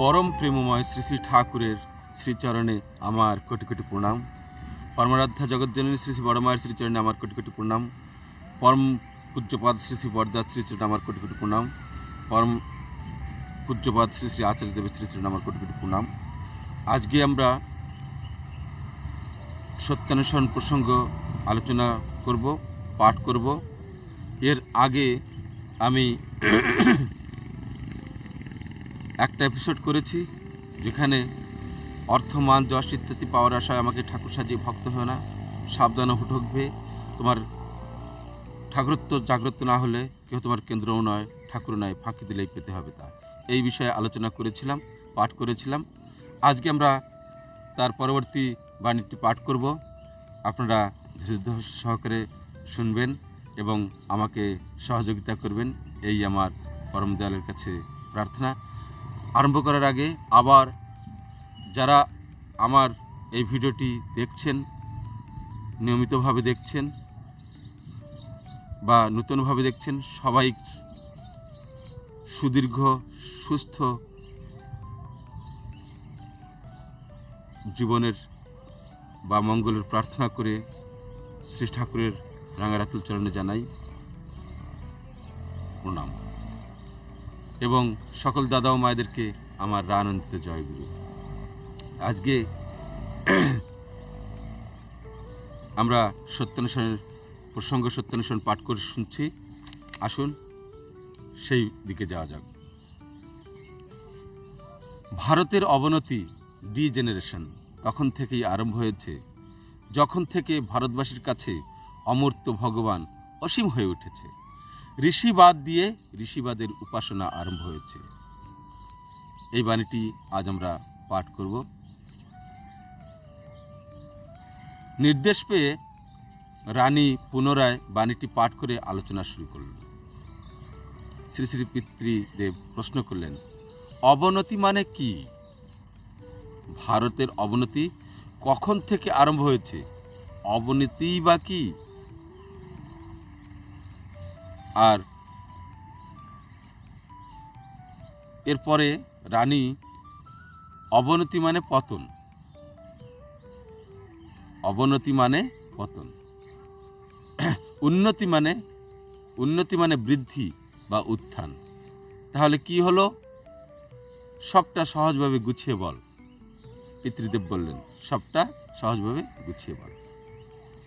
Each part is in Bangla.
পরম প্রেমময় শ্রী শ্রী ঠাকুরের শ্রীচরণে আমার কোটি কোটি প্রণাম। পরমারাধ্যা জগৎজননী শ্রী শ্রী বড়মায়ের শ্রীচরণে আমার কোটি কোটি প্রণাম। পরম পূজ্যপাদ শ্রী শ্রী বরদাস শ্রীচরণে আমার কোটি কোটি প্রণাম। পরম পূজ্যপাদ শ্রী শ্রী আচার্য দেবের শ্রীচরণে আমার কোটি কোটি প্রণাম। আজকে আমরা সত্যান্বেষণ প্রসঙ্গ আলোচনা করব, পাঠ করব। এর আগে আমি একটা এপিসোড করেছি, যেখানে অর্থ, মান, যশ ইত্যাদি পাওয়ার আশায় আমাকে ঠাকুর সাজিয়ে ভক্ত হয় না। সাবধানে ঠকবে তোমার ঠাকুরত্ব জাগ্রত না হলে কেউ তোমার কেন্দ্রও নয় ঠাকুর নয়, ফাঁকি দিলেই পেতে হবে তা এই বিষয়ে আলোচনা করেছিলাম, পাঠ করেছিলাম। আজকে আমরা তার পরবর্তী বাণীটি পাঠ করব। আপনারা ধৈর্য সহকারে শুনবেন এবং আমাকে সহযোগিতা করবেন। এই আমার পরম দয়ালের কাছে প্রার্থনা। আরম্ভ করার আগে আবার যারা আমার এই ভিডিওটি দেখছেন, নিয়মিতভাবে দেখছেন বা নতুনভাবে দেখছেন, সবাই সুদীর্ঘ, সুস্থ জীবনের বা মঙ্গলের প্রার্থনা করে শ্রী ঠাকুরের রাঙারাতুল চরণে জানাই প্রণাম। এবং সকল দাদা ও মায়েদেরকে আমার রানন্দিত জয়গুরু। আজকে আমরা সত্যানুসরণের প্রসঙ্গ সত্যানুসরণ পাঠ করে শুনছি। আসুন, সেই দিকে যাওয়া যাক। ভারতের অবনতি ডি জেনারেশন তখন থেকেই আরম্ভ হয়েছে। যখন থেকে ভারতবাসীর কাছে অমর্ত্য ভগবান অসীম হয়ে উঠেছে। ঋষিবাদ দিয়ে ঋষিবাদের উপাসনা আরম্ভ হয়েছে। এই বাণীটি আজ আমরা পাঠ করব। নির্দেশ পেয়ে রানী পুনরায় বাণীটি পাঠ করে আলোচনা শুরু করলেন। শ্রী শ্রী পিতৃদেব প্রশ্ন করলেন, অবনতি মানে কি? ভারতের অবনতি কখন থেকে আরম্ভ হয়েছে? অবনতি বা কি? আর এরপরে রানী অবনতি মানে পতন। অবনতি মানে পতন। উন্নতি মানে উন্নতি মানে বৃদ্ধি বা উত্থান। তাহলে কি হলো? সবটা সহজভাবে গুছিয়ে বল। পিতৃদেব বললেন, সবটা সহজভাবে গুছিয়ে বল।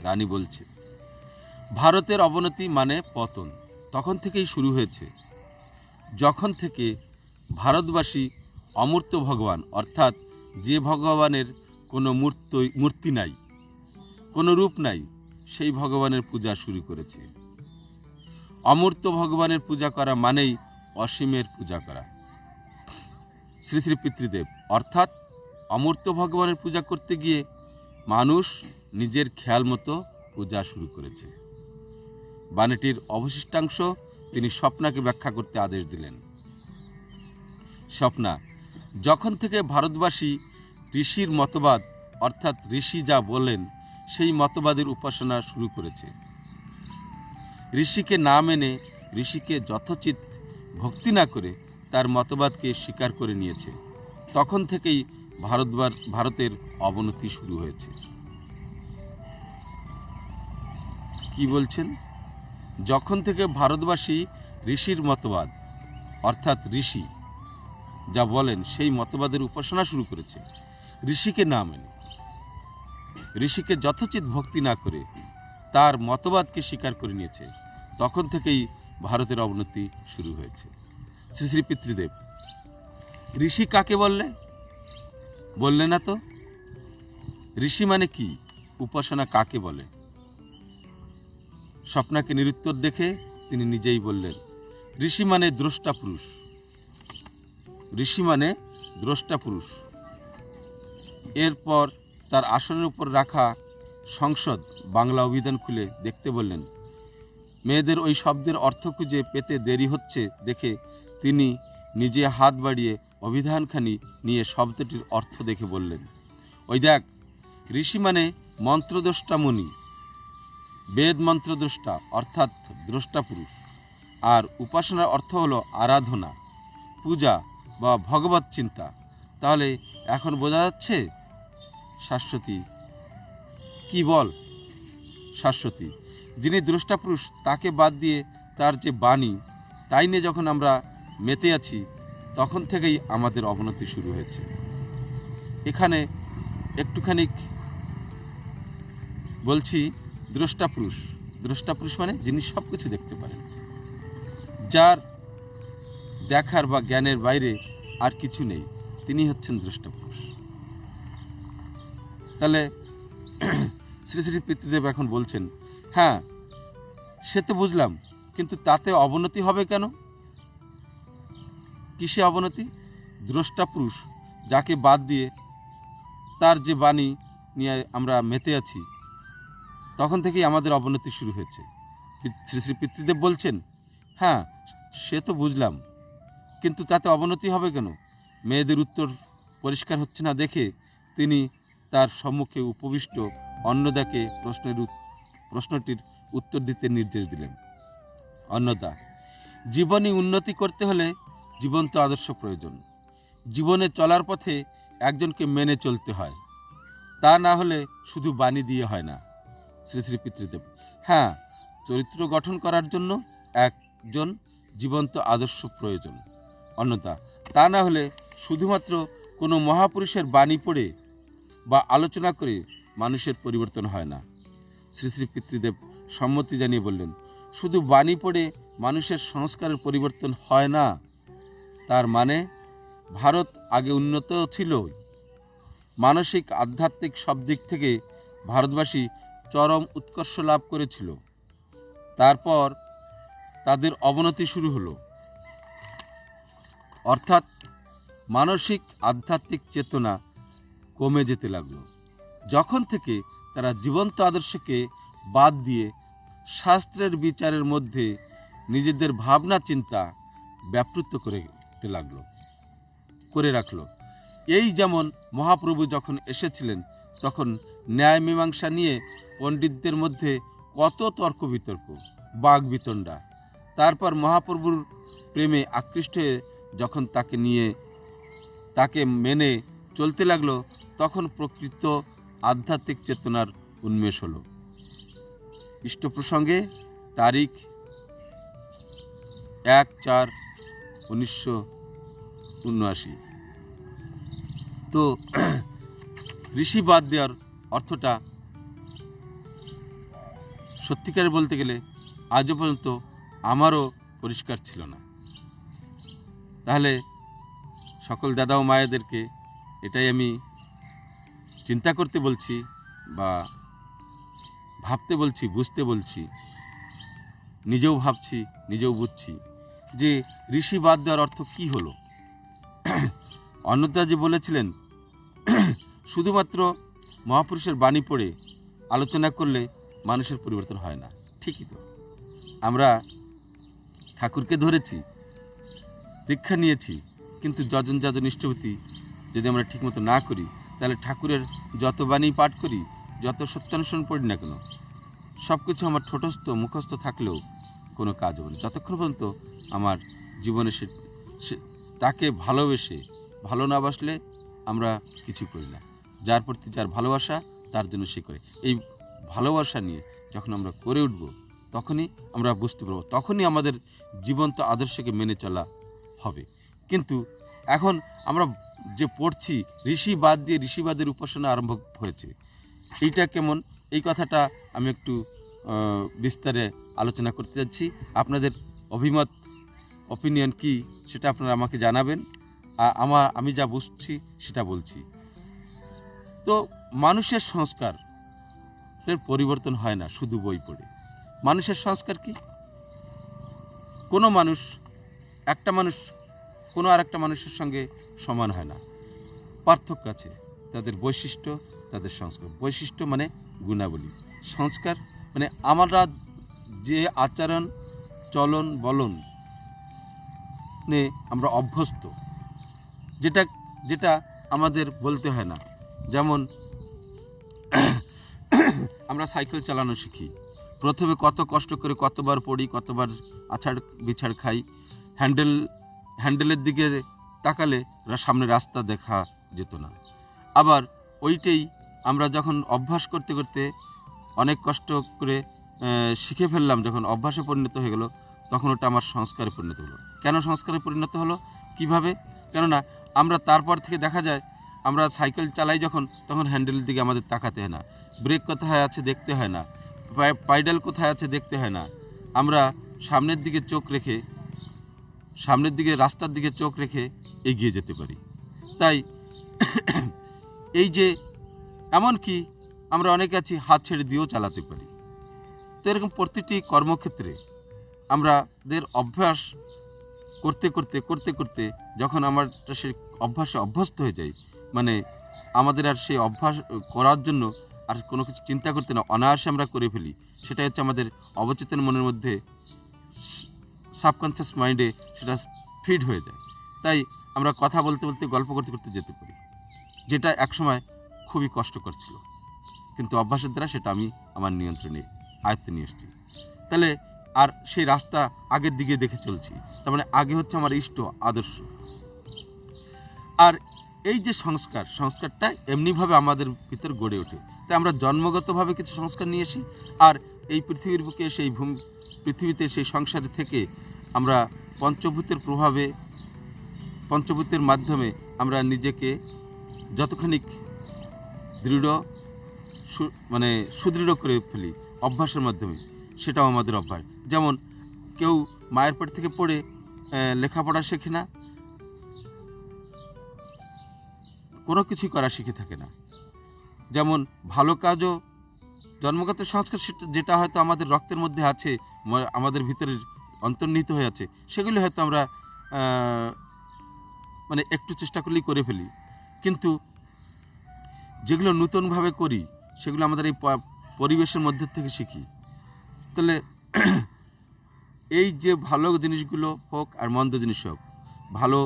রানী বলছে, ভারতের অবনতি মানে পতন। তখন থেকেই শুরু হয়েছে। যখন থেকে ভারতবাসী অমূর্ত ভগবান, অর্থাৎ যে ভগবানের কোনো মূর্ত মূর্তি নাই, কোনো রূপ নাই, সেই ভগবানের পূজা শুরু করেছে। অমূর্ত ভগবানের পূজা করা মানেই অসীমের পূজা করা। শ্রী শ্রী পিতৃদেব, অর্থাৎ অমূর্ত ভগবানের পূজা করতে গিয়ে মানুষ নিজের খেয়াল মতো পূজা শুরু করেছে। বাণীটির অবশিষ্টাংশ তিনি স্বপ্নাকে ব্যাখ্যা করতে আদেশ দিলেন। স্বপ্না, যখন থেকে ভারতবাসী ঋষির মতবাদ, অর্থাৎ ঋষি যা বলেন সেই মতবাদের উপাসনা শুরু করেছে। ঋষিকে না মেনে, ঋষিকে যথোচিত ভক্তি না করে তার মতবাদকে স্বীকার করে নিয়েছে। তখন থেকেই ভারতবার, ভারতের অবনতি শুরু হয়েছে। কি বলছেন? যখন থেকে ভারতবাসী ঋষির মতবাদ, অর্থাৎ ঋষি, যা বলেন সেই মতবাদের উপাসনা শুরু করেছে, ঋষিকে না মেনে। ঋষিকে যথোচিত ভক্তি না করে তার মতবাদকে স্বীকার করে নিয়েছে, তখন থেকেই ভারতের অবনতি শুরু হয়েছে। শ্রী শ্রী পিতৃদেব, ঋষি কাকে বললে? বললে না তো? ঋষি মানে কি? উপাসনা কাকে বলে? স্বপ্নাকে নিরুত্তর দেখে তিনি নিজেই বললেন ঋষি মানে দ্রষ্টা পুরুষ। ঋষি মানে দ্রষ্টা পুরুষ। এরপর তার আসনের উপর রাখা সংসদ বাংলা অভিধান খুলে দেখতে বললেন, মেয়েদের ওই শব্দের অর্থ খুঁজে পেতে দেরি হচ্ছে দেখে তিনি নিজে হাত বাড়িয়ে অভিধানখানি নিয়ে শব্দটির অর্থ দেখে বললেন, ওই দেখ ঋষি মানে মন্ত্রদ্রষ্টা মুনি। বেদ মন্ত্রদ্রষ্টা অর্থাৎ দ্রষ্টা পুরুষ আর উপাসনার অর্থ হলো আরাধনা, পূজা বা ভগবত চিন্তা। তাহলে এখন বোঝা যাচ্ছে? শাশ্বতী। কি বল? শাশ্বতী। যিনি দ্রষ্টাপুরুষ, তাকে বাদ দিয়ে তার যে বাণী, তাই নিয়ে যখন আমরা মেতে আছি, তখন থেকেই আমাদের অবনতি শুরু হয়েছে। এখানে একটুখানি বলছি দ্রষ্টাপুরুষ। দ্রষ্টাপুরুষ মানে যিনি সব কিছু দেখতে পারেন। যার দেখার বা জ্ঞানের বাইরে আর কিছু নেই, তিনি হচ্ছেন দ্রষ্টাপুরুষ। তাহলে শ্রী শ্রী পিতৃদেব এখন বলছেন হ্যাঁ সে তো বুঝলাম, কিন্তু তাতে অবনতি হবে কেন? কিসে অবনতি? দ্রষ্টা পুরুষ যাকে বাদ দিয়ে তার যে বাণী নিয়ে আমরা মেতে আছি তখন থেকেই আমাদের অবনতি শুরু হয়েছে। শ্রী শ্রী পিতৃদেব বলছেন হ্যাঁ সে তো বুঝলাম, কিন্তু তাতে অবনতি হবে কেন? মেয়েদের উত্তর পরিষ্কার হচ্ছে না দেখে তিনি তার সম্মুখে উপবিষ্ট অন্নদাকে প্রশ্নের প্রশ্নটির উত্তর দিতে নির্দেশ দিলেন। অন্নদা, জীবনী উন্নতি করতে হলে জীবন্ত আদর্শ প্রয়োজন। জীবনে চলার পথে একজনকে মেনে চলতে হয়। তা না হলে শুধু বাণী দিয়ে হয় না। শ্রী শ্রী পিতৃদেব। হ্যাঁ চরিত্র গঠন করার জন্য একজন জীবন্ত আদর্শ প্রয়োজন। অন্যতা তা না হলে শুধুমাত্র কোনো মহাপুরুষের বাণী পড়ে বা আলোচনা করে মানুষের পরিবর্তন হয় না। শ্রী শ্রী পিতৃদেব সম্মতি জানিয়ে বললেন, শুধু বাণী পড়ে মানুষের সংস্কারের পরিবর্তন হয় না। তার মানে ভারত আগে উন্নত ছিল। মানসিক, আধ্যাত্মিক সব দিক থেকে ভারতবাসী চরম উৎকর্ষ লাভ করেছিল। তারপর তাদের অবনতি শুরু হলো। অর্থাৎ মানসিক আধ্যাত্মিক চেতনা কমে যেতে লাগল। যখন থেকে তারা জীবন্ত আদর্শকে বাদ দিয়ে শাস্ত্রের বিচারের মধ্যে নিজেদের ভাবনা চিন্তা ব্যাপৃত করতে লাগল, করে রাখল। এই যেমন মহাপ্রভু যখন এসেছিলেন, তখন ন্যায় মীমাংসা নিয়ে পণ্ডিতদের মধ্যে কত তর্ক বিতর্ক বাঘ বিতণ্ডা। তারপর মহাপ্রভুর প্রেমে আকৃষ্ট হয়ে যখন তাকে নিয়ে, তাকে মেনে চলতে লাগল, তখন প্রকৃত আধ্যাত্মিক চেতনার উন্মেষ হলো। ইষ্ট প্রসঙ্গে তারিখ এক চার উনিশশো উনআশি। তো, ঋষি বাদ দেওয়ার অর্থটা সত্যিকার বলতে গেলে আজও পর্যন্ত আমারও পরিষ্কার ছিল না। তাহলে সকল দাদা ও মায়েদেরকে এটাই আমি চিন্তা করতে বলছি বা ভাবতে বলছি, বুঝতে বলছি, নিজেও ভাবছি, নিজেও বুঝছি যে ঋষি বাদ দেওয়ার অর্থ কি হলো? অন্নদাজি বলেছিলেন, শুধুমাত্র মহাপুরুষের বাণী পড়ে আলোচনা করলে মানুষের পরিবর্তন হয় না। ঠিকই তো। আমরা ঠাকুরকে ধরেছি, দীক্ষা নিয়েছি, কিন্তু যজন যজন ইষ্টপতি যদি আমরা ঠিকমতো না করি, তাহলে ঠাকুরের যত বাণী পাঠ করি, যত সত্যানুসরণ পড়ি না কেন সব কিছু আমার ঠোঁটস্থ, মুখস্থ থাকলেও কোনো কাজ হবে না। যতক্ষণ পর্যন্ত আমার জীবনে সে, সে- তাকে ভালোবেসে, ভালো না বাসলে আমরা কিছু করি না। যার প্রতি যার ভালোবাসা, তার জন্য সে করে। এই ভালোবাসা নিয়ে যখন আমরা করে উঠব, তখনই আমরা বুঝতে পারব, তখনই আমাদের জীবন্ত আদর্শকে মেনে চলা হবে। কিন্তু এখন আমরা যে পড়ছি, ঋষি বাদ দিয়ে ঋষিবাদের উপাসনা আরম্ভ হয়েছে, এইটা কেমন? এই কথাটা আমি একটু বিস্তারে আলোচনা করতে যাচ্ছি। আপনাদের অভিমত অপিনিয়ন কি, সেটা আপনারা আমাকে জানাবেন। আর আমার আমি যা বুঝছি, সেটা বলছি। তো মানুষের সংস্কার পরিবর্তন হয় না, শুধু বই পড়ে। মানুষের সংস্কার কি? কোনো মানুষ, একটা মানুষ, কোনো আর একটা মানুষের সঙ্গে সমান হয় না। পার্থক্য আছে, তাদের বৈশিষ্ট্য, তাদের সংস্কার। বৈশিষ্ট্য মানে গুণাবলী। সংস্কার মানে আমরা যে আচরণ, চলন, বলন নে আমরা অভ্যস্ত, যেটা যেটা আমাদের বলতে হয় না। যেমন, আমরা সাইকেল চালানো শিখি। প্রথমে কত কষ্ট করে কতবার পড়ি, কতবার আছাড় বিছাড় খাই। হ্যান্ডেল, হ্যান্ডেলের দিকে তাকালে সামনে রাস্তা দেখা যেত না। আবার ওইটাই আমরা যখন অভ্যাস করতে করতে অনেক কষ্ট করে শিখে ফেললাম, যখন অভ্যাসে পরিণত হয়ে গেল, তখন ওটা আমার সংস্কারে পরিণত হলো। কেন সংস্কারে পরিণত হলো? কীভাবে? কেননা আমরা তারপর থেকে দেখা যায় আমরা সাইকেল চালাই যখন, তখন হ্যান্ডেলের দিকে আমাদের তাকাতে হয় না। ব্রেক কোথায় আছে দেখতে হয় না। পাইডাল কোথায় আছে দেখতে হয় না। আমরা সামনের দিকে চোখ রেখে, সামনের দিকে, রাস্তার দিকে চোখ রেখে এগিয়ে যেতে পারি। তাই এই যে, এমনকি আমরা অনেকে আছি, হাত ছেড়ে দিয়েও চালাতে পারি। তো এরকম প্রতিটি কর্মক্ষেত্রে আমাদের অভ্যাস করতে করতে করতে করতে যখন আমরা সেই অভ্যাসে অভ্যস্ত হয়ে যাই মানে আমাদের আর সেই অভ্যাস করার জন্য আর কোনো কিছু চিন্তা করতে না, অনায়াসে আমরা করে ফেলি। সেটা হচ্ছে আমাদের অবচেতন মনের মধ্যে সাবকনসিয়াস মাইন্ডে সেটা ফিড হয়ে যায়। তাই আমরা কথা বলতে বলতে, গল্প করতে করতে যেতে পারি, যেটা একসময় খুবই কষ্টকর ছিল। কিন্তু অভ্যাসের দ্বারা সেটা আমি আমার নিয়ন্ত্রণে আয়ত্তে নিয়ে এসেছি। তাহলে আর সেই রাস্তা আগের দিকে দেখে চলছি। তার মানে আগে হচ্ছে আমার ইষ্ট, আদর্শ। আর এই যে সংস্কার, সংস্কারটা এমনিভাবে আমাদের ভিতর গড়ে ওঠে। তাই আমরা জন্মগতভাবে কিছু সংস্কার নিয়ে আসি, আর এই পৃথিবীর বুকে সেই ভূমি, পৃথিবীতে সেই সংসার থেকে আমরা পঞ্চভূতের প্রভাবে, পঞ্চভূতের মাধ্যমে আমরা নিজেকে যতখানি দৃঢ় মানে সুদৃঢ় করে ফেলি অভ্যাসের মাধ্যমে, সেটাও আমাদের অভ্যাস। যেমন কেউ মায়ের পেট থেকে পড়ে লেখাপড়া শেখে না কিছুই করা শিখে থাকে না। যেমন ভালো কাজও জন্মগত সংস্কার যেটা হয়তো আমাদের রক্তের মধ্যে আছে আমাদের ভিতরে অন্তর্নিহিত হয়ে আছে, সেগুলি হয়তো আমরা মানে একটু চেষ্টা করলেই করে ফেলি। কিন্তু যেগুলো নূতনভাবে করি, সেগুলো আমাদের এই পরিবেশের মধ্যে থেকে শিখি। তাহলে এই যে ভালো জিনিসগুলো হোক আর মন্দ জিনিস হোক, ভালো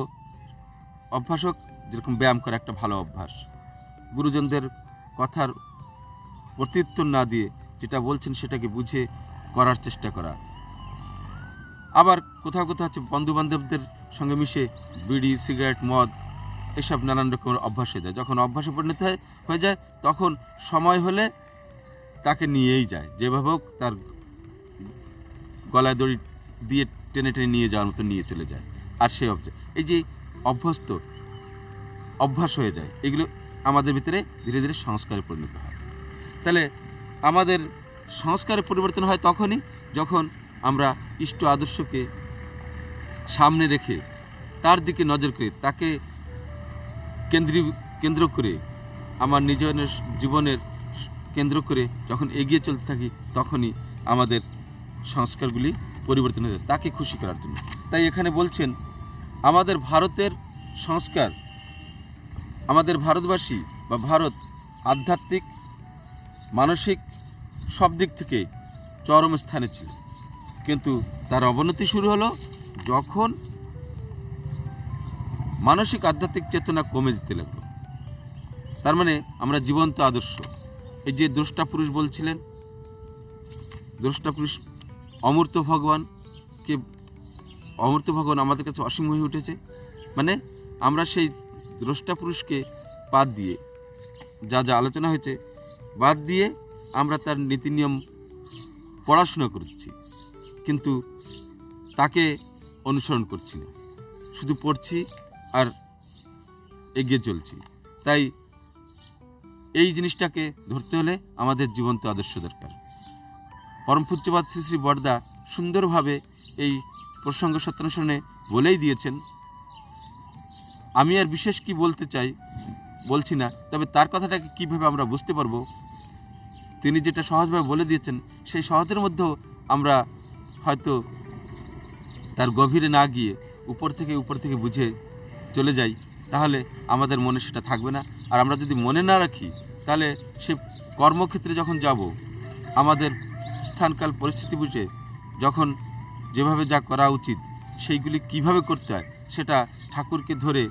অভ্যাস হোক যেরকম ব্যায়াম করা একটা ভালো অভ্যাস। গুরুজনদের কথার প্রত্যুত্তর না দিয়ে যেটা বলছেন সেটাকে বুঝে করার চেষ্টা করা। আবার কোথাও কোথাও হচ্ছে বন্ধু বান্ধবদের সঙ্গে মিশে বিড়ি, সিগারেট, মদ এসব নানান রকমের অভ্যাস হয়ে যায়। যখন অভ্যাসে পরিণত হয়- হয়ে যায়, তখন সময় হলে তাকে নিয়েই যায়। যেভাবে হোক তার গলায় দড়ি দিয়ে টেনে টেনে নিয়ে যাওয়ার মতো নিয়ে চলে যায়। আর সেই অভ্যাস এই যে অভ্যস্ত অভ্যাস হয়ে যায়। এগুলো আমাদের ভিতরে ধীরে ধীরে সংস্কারে পরিণত হয়। তাহলে আমাদের সংস্কারে পরিবর্তন হয় তখনই যখন আমরা ইষ্ট আদর্শকে সামনে রেখে তার দিকে নজর করে, তাকে কেন্দ্রী, কেন্দ্র করে, আমার নিজের জীবনের কেন্দ্র করে যখন এগিয়ে চলতে থাকি, তখনই আমাদের সংস্কারগুলি পরিবর্তন হয়ে যায়, তাকে খুশি করার জন্য। তাই এখানে বলছেন, আমাদের ভারতের সংস্কার আমাদের ভারতবাসী বা ভারত আধ্যাত্মিক, মানসিক সব দিক থেকে চরম স্থানে ছিল। কিন্তু তার অবনতি শুরু হলো যখন মানসিক আধ্যাত্মিক চেতনা কমে যেতে লাগল। তার মানে আমরা জীবন্ত আদর্শ। এই যে দ্রষ্টা পুরুষ বলছিলেন, দ্রষ্টা পুরুষ অমূর্ত ভগবানকে অমূর্ত ভগবান আমাদের কাছে অসীম হয়ে উঠেছে। মানে আমরা সেই দ্রষ্টা পুরুষকে বাদ দিয়ে যা যা আলোচনা হয়েছে, বাদ দিয়ে আমরা তার নীতি নিয়ম পড়াশোনা করছি। কিন্তু তাকে অনুসরণ করছি না। শুধু পড়ছি আর এগিয়ে চলছি। তাই এই জিনিসটাকে ধরতে হলে আমাদের জীবন্ত আদর্শ দরকার। পরম পূজ্যবাদ শ্রী শ্রী বর্দা সুন্দরভাবে এই প্রসঙ্গ সত্যানুসরণে বলেই দিয়েছেন আমি আর বিশেষ কি বলতে চাই, বলছি না, তবে তার কথাটাকে কীভাবে আমরা বুঝতে পারব? তিনি যেটা সহজভাবে বলে দিয়েছেন, সেই সহজের মধ্যেও আমরা হয়তো তার গভীরে না গিয়ে উপর থেকে উপর থেকে বুঝে চলে যাই, তাহলে আমাদের মনে সেটা থাকবে না। আর আমরা যদি মনে না রাখি, তাহলে সে কর্মক্ষেত্রে যখন যাব, আমাদের স্থানকাল পরিস্থিতি বুঝে যখন যেভাবে যা করা উচিত, সেইগুলি কীভাবে করতে হয়, সেটা ঠাকুরকে ধরে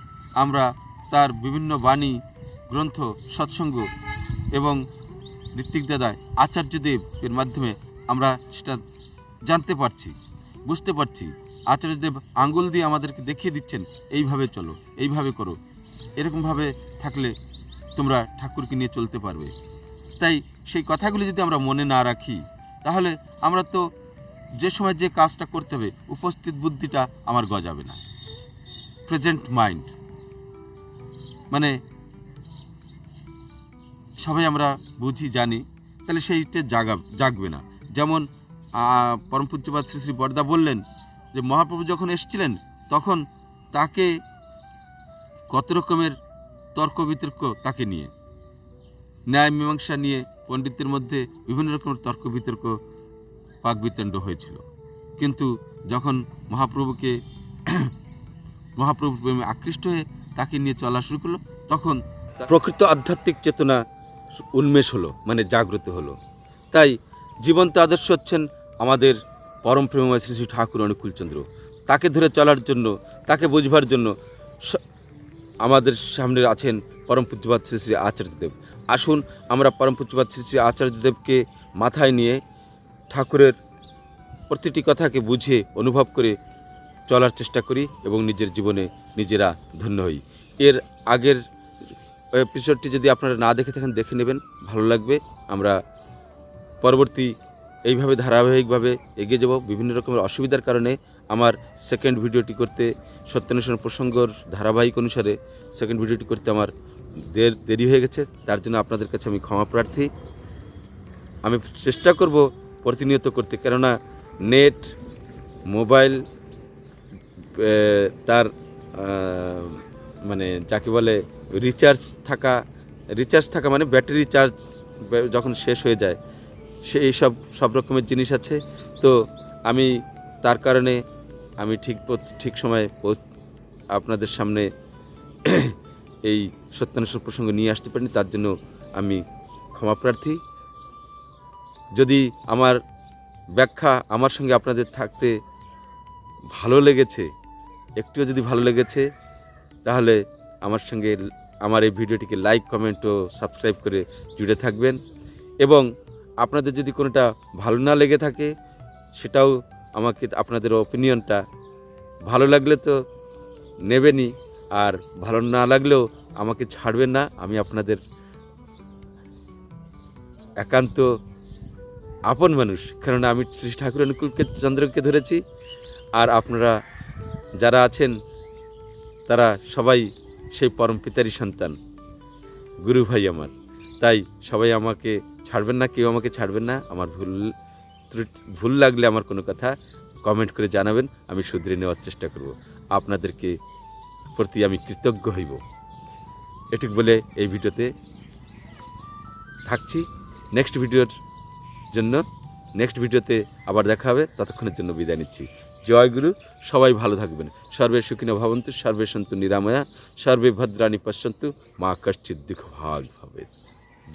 আমরা তার বিভিন্ন বাণী, গ্রন্থ, সৎসঙ্গ এবং ঋত্বিক দাদায় আচার্যদেব মাধ্যমে আমরা সেটা জানতে পারছি, বুঝতে পারছি। আচার্যদেব আঙ্গুল দিয়ে আমাদেরকে দেখিয়ে দিচ্ছেন, এইভাবে চলো, এইভাবে করো। এরকমভাবে থাকলে তোমরা ঠাকুরকে নিয়ে চলতে পারবে। তাই সেই কথাগুলি যদি আমরা মনে না রাখি, তাহলে আমরা তো যে সময় যে কাজটা করতে হবে, উপস্থিত বুদ্ধিটা আমার গজাবে না। প্রেজেন্ট মাইন্ড মানে সবাই আমরা বুঝি, জানি, তাহলে সেইটা জাগা জাগবে না। যেমন পরম পূজ্যপাত শ্রী শ্রী বরদা বললেন যে, মহাপ্রভু যখন এসছিলেন, তখন তাকে কত রকমের তর্ক বিতর্ক তাকে নিয়ে, ন্যায় মীমাংসা নিয়ে পণ্ডিতদের মধ্যে বিভিন্ন রকমের তর্ক বিতর্ক বাকবিতণ্ড হয়েছিল। কিন্তু যখন মহাপ্রভুকে মহাপ্রভু প্রেমে আকৃষ্ট হয়ে তাকে নিয়ে চলা শুরু করল। তখন প্রকৃত আধ্যাত্মিক চেতনা উন্মেষ হলো মানে জাগ্রত হলো। তাই জীবন্ত আদর্শ হচ্ছেন আমাদের পরম প্রেমময় শ্রী শ্রী ঠাকুর অনুকূলচন্দ্র তাকে ধরে চলার জন্য, তাকে বুঝবার জন্য আমাদের সামনে আছেন পরম পূজ্যপাত শ্রী শ্রী আচার্যদেব। আসুন আমরা পরম পূজ্যপাত শ্রী শ্রী আচার্যদেবকে মাথায় নিয়ে ঠাকুরের প্রতিটি কথাকে বুঝে, অনুভব করে চলার চেষ্টা করি এবং নিজের জীবনে নিজেরা ধন্য হই। এর আগের এপিসোডটি যদি আপনারা না দেখে থাকেন, দেখে নেবেন। ভালো লাগবে। আমরা পরবর্তী এইভাবে ধারাবাহিকভাবে এগিয়ে যাব। বিভিন্ন রকমের অসুবিধার কারণে আমার সেকেন্ড ভিডিওটি করতে সত্যান্বেষণ প্রসঙ্গর ধারাবাহিক অনুসারে সেকেন্ড ভিডিওটি করতে আমার দের হয়ে গেছে। তার জন্য আপনাদের কাছে আমি ক্ষমা প্রার্থী। আমি চেষ্টা করব প্রতিনিয়ত করতে। কেননা নেট মোবাইল তার মানে যাকে বলে রিচার্জ থাকা রিচার্জ থাকা মানে ব্যাটারি চার্জ যখন শেষ হয়ে যায় সেই সব সব রকমের জিনিস আছে। তো আমি তার কারণে আমি ঠিক ঠিক সময়ে আপনাদের সামনে এই সত্যানুষ্ঠান প্রসঙ্গ নিয়ে আসতে পারিনি, তার জন্য আমি ক্ষমা প্রার্থী। যদি আমার ব্যাখ্যা আমার সঙ্গে আপনাদের থাকতে ভালো লেগেছে একটুও যদি ভালো লেগেছে, তাহলে আমার সঙ্গে আমার এই ভিডিওটিকে লাইক কমেন্ট ও সাবস্ক্রাইব করে জুড়ে থাকবেন। এবং আপনাদের যদি কোনোটা ভালো না লেগে থাকে, সেটাও আমাকে, আপনাদের ওপিনিয়নটা ভালো লাগলে তো নেবেনই, আর ভালো না লাগলেও আমাকে ছাড়বেন না। আমি আপনাদের একান্ত আপন মানুষ। কেননা আমি শ্রী ঠাকুর অনুকূলকে চন্দ্রকে ধরেছি, আর আপনারা যারা আছেন, তারা সবাই সেই পরম পিতারই সন্তান। গুরু ভাই আমার। তাই সবাই আমাকে ছাড়বেন না, কেউ আমাকে ছাড়বেন না। আমার ভুল ভুল লাগলে আমার কোনো কথা কমেন্ট করে জানাবেন, আমি শুধরে নেওয়ার চেষ্টা করব। আপনাদেরকে প্রতি আমি কৃতজ্ঞ হইব। এটুক বলে এই ভিডিওতে থাকছি। নেক্সট ভিডিওর জন্য, নেক্সট ভিডিওতে আবার দেখা হবে। ততক্ষণের জন্য বিদায় নিচ্ছি। জয় গুরু। সবাই ভালো থাকবেন। সর্বে সুখিন ভবন্তু, সর্বে সন্তু নিরাময়া, সর্বে ভদ্রাণী পশ্যন্তু, মা কশ্চিৎ দুঃখ ভাগ ভবে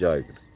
জয় গুরু।